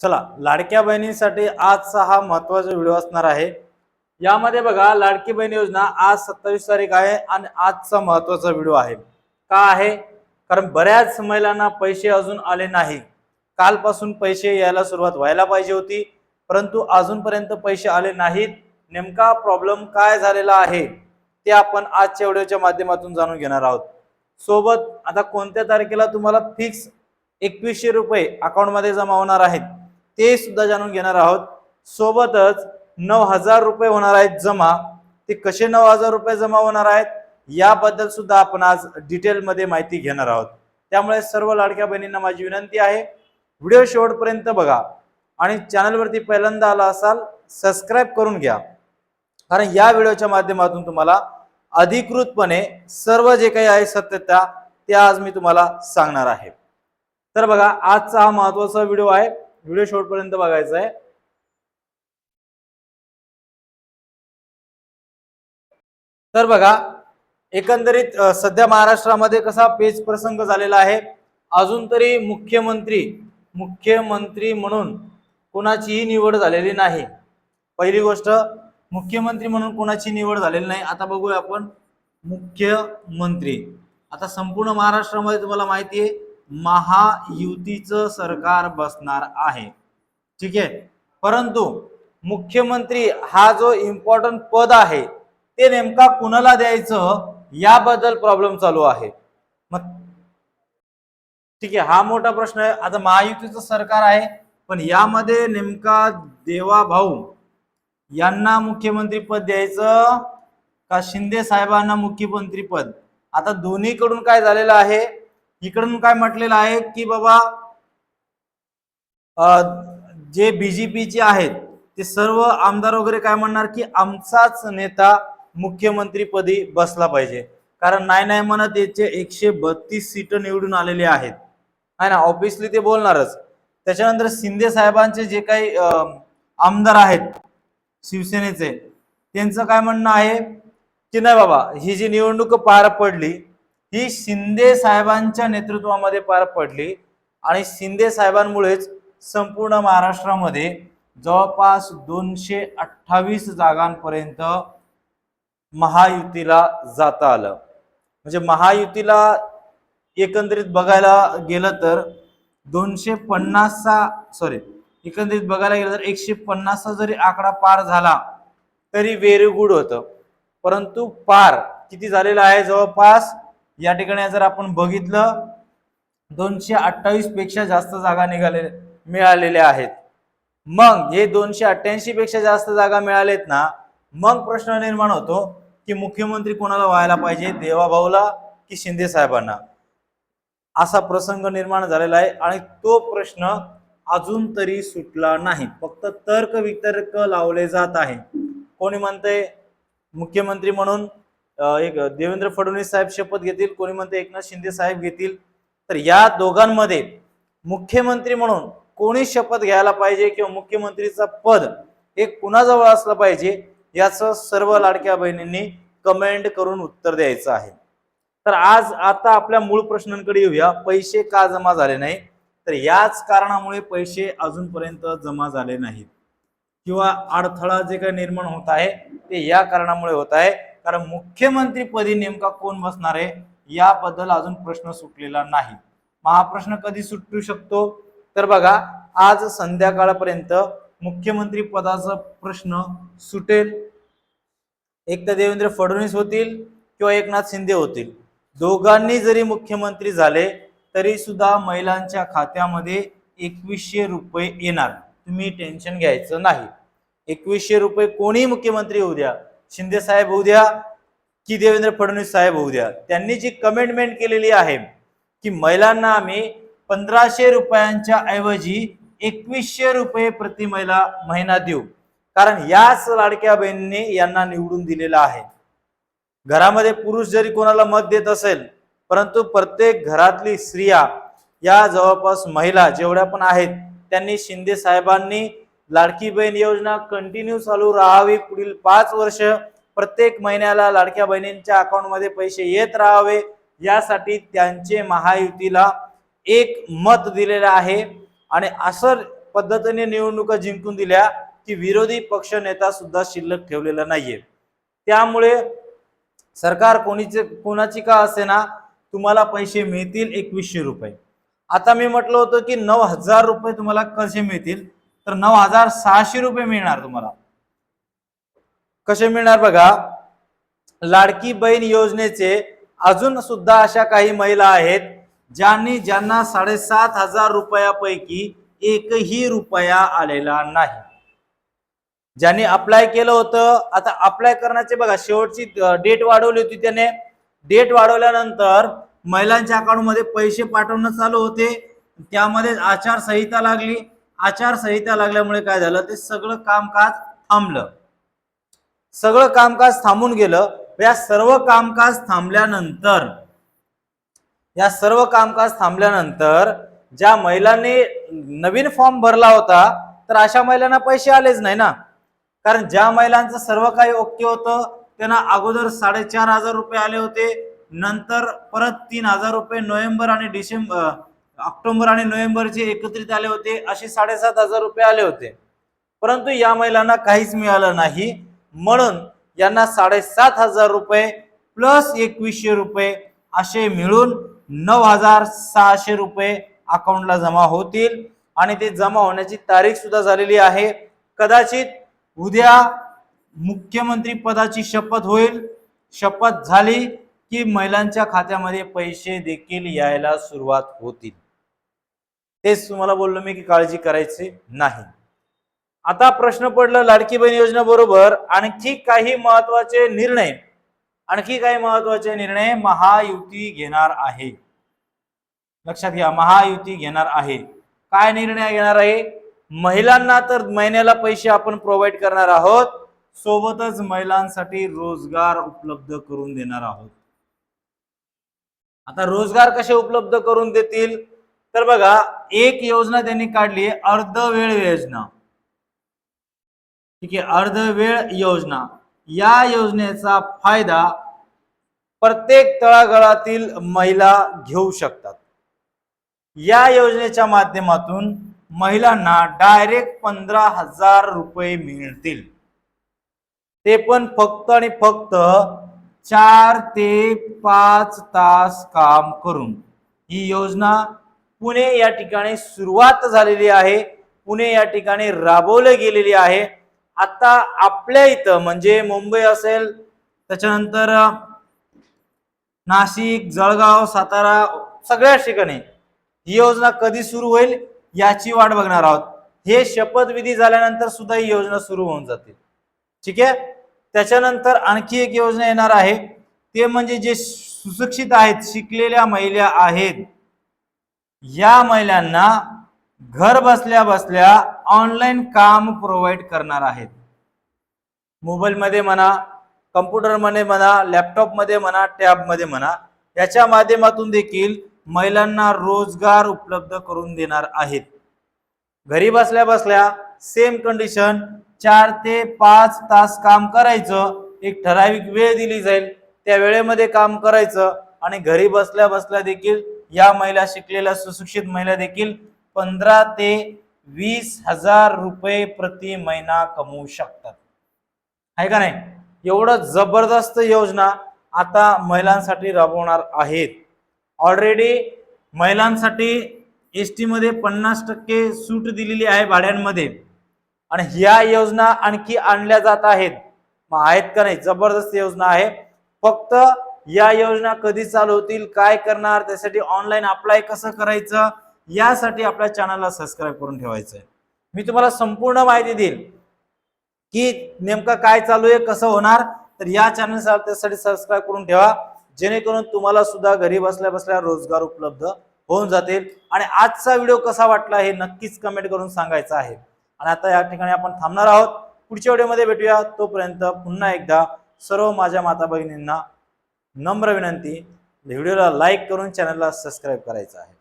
चला लाडक्या बहिणींसाठी आजचा हा महत्त्वाचा व्हिडिओ असणार आहे. यामध्ये बघा लाडकी बहीण योजना आज सत्तावीस तारीख आहे आणि आजचा महत्त्वाचा व्हिडिओ आहे. का आहे? कारण बऱ्याच महिलांना पैसे अजून आले नाही. कालपासून पैसे यायला सुरुवात व्हायला पाहिजे होती परंतु अजूनपर्यंत पैसे आले नाहीत. नेमका प्रॉब्लेम काय झालेला आहे ते आपण आजच्या व्हिडिओच्या माध्यमातून जाणून घेणार आहोत. सोबत आता कोणत्या तारखेला तुम्हाला फिक्स एकवीसशे रुपये अकाउंटमध्ये जमा होणार आहेत? ते सुद्धा जाणून घेणार आहोत. सोबतच नऊ हजार रुपये होणार आहेत जमा. ते कसे नऊ हजार रुपये जमा होणार आहेत? याबद्दल सुद्धा आपण आज डिटेलमध्ये माहिती घेणार आहोत. त्यामुळे सर्व लाडक्या बहिणींना माझी विनंती आहे व्हिडिओ शेवटपर्यंत बघा. आणि चॅनलवरती पहिल्यांदा आला असाल सबस्क्राईब करून घ्या. कारण या व्हिडिओच्या माध्यमातून तुम्हाला अधिकृतपणे सर्व जे काही आहे सत्यता ते आज मी तुम्हाला सांगणार आहे. तर बघा आजचा हा महत्त्वाचा व्हिडिओ आहे. व्हिडिओ शेवटपर्यंत बघायचा आहे. तर बघा एकंदरीत सध्या महाराष्ट्रामध्ये कसा पेच प्रसंग झालेला आहे. अजून तरी मुख्यमंत्री मुख्यमंत्री म्हणून कोणाचीही निवड झालेली नाही. पहिली गोष्ट मुख्यमंत्री म्हणून कोणाची निवड झालेली नाही. आता बघूया आपण मुख्यमंत्री. आता संपूर्ण महाराष्ट्रामध्ये तुम्हाला माहिती आहे महायुतीचं सरकार बसणार आहे. ठीक आहे? परंतु मुख्यमंत्री हा जो इम्पॉर्टंट पद आहे ते नेमका कुणाला द्यायचं? याबद्दल प्रॉब्लेम चालू आहे. मग ठीक आहे हा मोठा प्रश्न आहे. आता महायुतीचं सरकार आहे पण यामध्ये नेमका देवा भाऊ यांना मुख्यमंत्री पद द्यायचं का शिंदे साहेबांना मुख्यमंत्री पद? आता दोन्हीकडून काय झालेलं आहे? इकडून काय म्हटलेलं आहे की बाबा जे बीजेपीचे आहेत ते सर्व आमदार वगैरे काय म्हणणार की आमचाच नेता मुख्यमंत्रीपदी बसला पाहिजे. कारण नाही नाही म्हणत याचे एकशे बत्तीस सीट निवडून आलेले आहेत. है ना ऑब्विसली ते बोलणारच. त्याच्यानंतर शिंदे साहेबांचे जे काही आमदार आहेत शिवसेनेचे त्यांचं काय म्हणणं आहे की नाही बाबा ही जी निवडणूक पार पडली ही शिंदे साहेबांच्या नेतृत्वामध्ये पार पडली. आणि शिंदे साहेबांमुळेच संपूर्ण महाराष्ट्रामध्ये जवळपास दोनशे अठ्ठावीस जागांपर्यंत महायुतीला जाता आलं. म्हणजे महायुतीला एकंदरीत बघायला गेलं तर दोनशे पन्नासचा सॉरी एकंदरीत बघायला गेलं तर एकशे पन्नासचा जरी आकडा पार झाला तरी व्हेरी गुड होतं. परंतु पार किती झालेला आहे? जवळपास या ठिकाणी जर आपण बघितलं दोनशे अठ्ठावीसपेक्षा जास्त जागा निघाले मिळालेल्या आहेत. मग हे दोनशे अठ्ठ्याऐंशी पेक्षा जास्त जागा मिळालेत ना मग प्रश्न निर्माण होतो की मुख्यमंत्री कोणाला व्हायला पाहिजे देवाभाऊला की शिंदे साहेबांना? असा प्रसंग निर्माण झालेला आहे आणि तो प्रश्न अजून तरी सुटला नाही. फक्त तर्क वितर्क लावले जात आहे. कोणी म्हणते मुख्यमंत्री म्हणून एक देवेंद्र फडणवीस साहेब शपथ घेतील कोणी म्हणते एकनाथ शिंदे साहेब घेतील. तर या दोघांमध्ये मुख्यमंत्री म्हणून कोणी शपथ घ्यायला पाहिजे किंवा मुख्यमंत्रीचा पद हे कुणाजवळ असलं पाहिजे याचं सर्व लाडक्या बहिणींनी कमेंट करून उत्तर द्यायचं आहे. तर आज आता आपल्या मूळ प्रश्नांकडे येऊया. पैसे का जमा झाले नाही? तर याच कारणामुळे पैसे अजूनपर्यंत जमा झाले नाहीत. किंवा अडथळा जे काही निर्माण होत आहे ते या कारणामुळे होत आहे. कारण मुख्यमंत्रीपदी नेमका कोण बसणार आहे? याबद्दल अजून प्रश्न सुटलेला नाही. मग हा प्रश्न कधी सुटू शकतो? तर बघा आज संध्याकाळपर्यंत मुख्यमंत्री पदाचा प्रश्न सुटेल. एक तर देवेंद्र फडणवीस होतील किंवा एकनाथ शिंदे होतील. दोघांनी जरी मुख्यमंत्री झाले तरी सुद्धा महिलांच्या खात्यामध्ये एकवीसशे रुपये येणार. तुम्ही टेन्शन घ्यायचं नाही. एकवीसशे रुपये कोणी मुख्यमंत्री होऊ द्या. शिंदे साहेब होऊ द्या की देवेंद्र फडणवीस साहेब होऊ द्या त्यांनी जी कमेंटमेंट केलेली आहे की महिलांना आम्ही पंधराशे रुपयांच्या ऐवजी एकवीसशे रुपये प्रति महिला महिना देऊ. कारण याच लाडक्या बहिणींनी यांना निवडून दिलेला आहे. घरामध्ये पुरुष जरी कोणाला मत देत असेल परंतु प्रत्येक घरातली स्त्रिया या जवळपास महिला जेवढ्या पण आहेत त्यांनी शिंदे साहेबांनी लाडकी बहीण योजना कंटिन्यू चालू राहावी. पुढील पाच वर्ष प्रत्येक महिन्याला लाडक्या बहिणींच्या अकाउंटमध्ये पैसे येत राहावे. यासाठी त्यांचे महायुतीला एक मत दिलेलं आहे. आणि असं पद्धतीने निवडणुका जिंकून दिल्या की विरोधी पक्ष नेता सुद्धा शिल्लक ठेवलेला नाहीये. त्यामुळे सरकार कोणीचे कोणाची का असे ना तुम्हाला पैसे मिळतील एकवीसशे रुपये. आता मी म्हटलं होतं की नऊ हजार रुपये तुम्हाला कसे मिळतील? तर नऊ हजार सहाशे रुपये मिळणार तुम्हाला. कसे मिळणार बघा? लाडकी बहीण योजनेचे अजून सुद्धा अशा काही महिला आहेत ज्यांनी ज्यांना साडेसात हजार रुपयापैकी एकही रुपया आलेला नाही. ज्यांनी अप्लाय केलं होतं आता अप्लाय करण्याचे बघा शेवटची डेट वाढवली होती त्याने. डेट वाढवल्यानंतर महिलांच्या अकाउंटमध्ये पैसे पाठवणं चालू होते. त्यामध्ये आचारसंहिता लागली. आचारसंहिता लागल्यामुळे काय झालं? ते सगळं कामकाज थांबलं. सगळं कामकाज थांबून गेलं. या सर्व कामकाज थांबल्यानंतर या सर्व कामकाज थांबल्यानंतर ज्या महिलांनी नवीन फॉर्म भरला होता तर अशा महिलांना पैसे आलेच नाही ना? कारण ज्या महिलांचं सर्व काही ओके होतं त्यांना अगोदर साडेचार हजार रुपये आले होते. नंतर परत तीन हजार रुपये नोव्हेंबर आणि डिसेंबर ऑक्टोबर आणि नोव्हेंबरचे एकत्रित आले होते असे साडेसात हजार रुपये आले होते. परंतु या महिलांना काहीच मिळालं नाही. म्हणून यांना साडेसात हजार रुपये प्लस एकवीसशे रुपये असे मिळून नऊ हजार सहाशे रुपये अकाउंटला जमा होतील. आणि ते जमा होण्याची तारीख सुद्धा झालेली आहे. कदाचित उद्या मुख्यमंत्री पदाची शपथ होईल. शपथ झाली की महिलांच्या खात्यामध्ये पैसे देखील यायला सुरुवात होतील. तेच तुम्हाला बोललो मी की काळजी करायची नाही. आता प्रश्न पडला लाडकी बहीण योजना बरोबर आणखी काही महत्त्वाचे निर्णय आणखी काही महत्त्वाचे निर्णय महायुती घेणार आहे. लक्षात घ्या महायुती घेणार आहे. काय निर्णय घेणार आहे? महिलांना तर महिन्याला पैसे आपण प्रोव्हाइड करणार आहोत. सोबतच महिलांसाठी रोजगार उपलब्ध करून देणार आहोत. आता रोजगार कसे उपलब्ध करून देतील? तर बघा एक योजना त्यांनी काढली अर्ध अर्धवेळ योजना. ठीक आहे अर्धवेळ योजना. या योजनेचा फायदा प्रत्येक तळागाळातील महिला घेऊ शकतात. या योजनेच्या माध्यमातून महिलांना डायरेक्ट पंधरा हजार रुपये मिळतील. ते पण फक्त आणि फक्त चार ते पाच तास काम करून. ही योजना पुणे या ठिकाणी सुरुवात झालेली आहे. पुणे या ठिकाणी राबवले गेलेली आहे. आता आपल्या इथं म्हणजे मुंबई असेल त्याच्यानंतर नाशिक जळगाव सातारा सगळ्याच ठिकाणी ही योजना कधी सुरू होईल याची वाट बघणार आहोत. हे शपथविधी झाल्यानंतर सुद्धा ही योजना सुरू होऊन जाते ठीक आहे? त्याच्यानंतर आणखी एक योजना येणार आहे. ते म्हणजे जे सुशिक्षित आहेत शिकलेल्या महिला आहेत या महिलांना घर बसल्या बसल्या ऑनलाईन काम प्रोव्हाइड करणार आहेत. मोबाईलमध्ये म्हणा कम्प्युटरमध्ये म्हणा लॅपटॉपमध्ये म्हणा टॅबमध्ये म्हणा याच्या माध्यमातून देखील महिलांना रोजगार उपलब्ध करून देणार आहेत. घरी बसल्या बसल्या सेम कंडिशन चार ते पाच तास काम करायचं एक ठराविक वेळ दिली जाईल त्या वेळेमध्ये काम करायचं आणि घरी बसल्या बसल्या देखील या महिला शिकलेल्या सुशिक्षित महिला देखील पंधरा ते वीस हजार रुपये प्रति महिना कमवू शकतात. आहे का नाही? एवढं जबरदस्त योजना आता महिलांसाठी राबवणार आहेत. ऑलरेडी महिलांसाठी एस टीमध्ये पन्नास टक्के सूट दिलेली आहे भाड्यांमध्ये. आणि ह्या योजना आणखी आणल्या जात आहेत. मग आहेत का नाही? जबरदस्त योजना आहे. फक्त या योजना कधी चालू होतील काय करणार त्यासाठी ऑनलाईन अप्लाय कसं करायचं यासाठी आपल्या चॅनलला सबस्क्राईब करून ठेवायचं आहे. मी तुम्हाला संपूर्ण माहिती देईल की नेमकं काय चालू आहे कसं होणार तर या चॅनल त्यासाठी सबस्क्राईब करून ठेवा. जेणेकरून तुम्हाला सुद्धा घरी बसल्या बसल्या रोजगार उपलब्ध होऊन जातील. आणि आजचा व्हिडिओ कसा वाटला हे नक्कीच कमेंट करून सांगायचं आहे. आणि आता या ठिकाणी आपण थांबणार आहोत. पुढच्या व्हिडिओमध्ये भेटूया. तोपर्यंत पुन्हा एकदा सर्व माझ्या माता भगिनींना नम्र विनंती. व्हिडिओला लाईक करून चॅनलला सबस्क्राईब करायचं आहे.